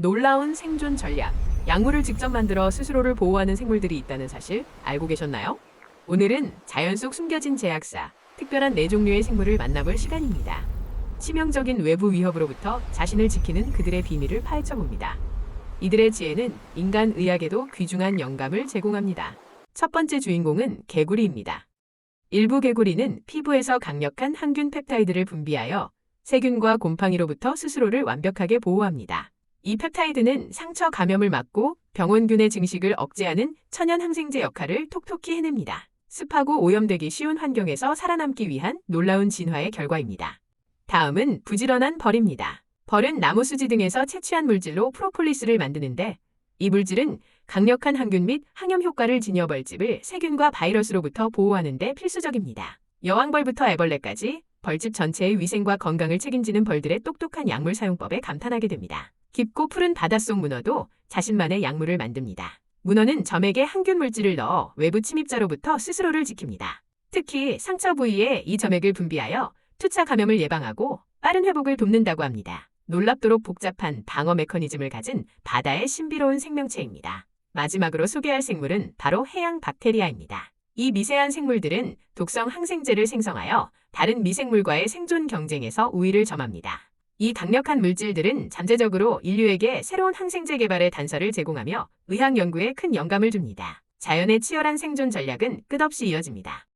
놀라운 생존 전략. 약물을 직접 만들어 스스로를 보호하는 생물들이 있다는 사실 알고 계셨나요? 오늘은 자연 속 숨겨진 제약사, 특별한 네 종류의 생물을 만나볼 시간입니다. 치명적인 외부 위협으로부터 자신을 지키는 그들의 비밀을 파헤쳐 봅니다. 이들의 지혜는 인간 의학에도 귀중한 영감을 제공합니다. 첫 번째 주인공은 개구리입니다. 일부 개구리는 피부에서 강력한 항균 펩타이드를 분비하여 세균과 곰팡이로부터 스스로를 완벽하게 보호합니다. 이 펩타이드는 상처 감염을 막고 병원균의 증식을 억제하는 천연 항생제 역할을 톡톡히 해냅니다. 습하고 오염되기 쉬운 환경에서 살아남기 위한 놀라운 진화의 결과입니다. 다음은 부지런한 벌입니다. 벌은 나무 수지 등에서 채취한 물질로 프로폴리스를 만드는데 이 물질은 강력한 항균 및 항염 효과를 지녀 벌집을 세균과 바이러스로부터 보호하는 데 필수적입니다. 여왕벌부터 애벌레까지 벌집 전체의 위생과 건강을 책임지는 벌들의 똑똑한 약물 사용법에 감탄하게 됩니다. 깊고 푸른 바닷속 문어도 자신만의 약물을 만듭니다. 문어는 점액에 항균 물질을 넣어 외부 침입자로부터 스스로를 지킵니다. 특히 상처 부위에 이 점액을 분비하여 투차 감염을 예방하고 빠른 회복을 돕는다고 합니다. 놀랍도록 복잡한 방어 메커니즘을 가진 바다의 신비로운 생명체입니다. 마지막으로 소개할 생물은 바로 해양 박테리아입니다. 이 미세한 생물들은 독성 항생제를 생성하여 다른 미생물과의 생존 경쟁에서 우위를 점합니다. 이 강력한 물질들은 잠재적으로 인류에게 새로운 항생제 개발의 단서를 제공하며 의학 연구에 큰 영감을 줍니다. 자연의 치열한 생존 전략은 끝없이 이어집니다.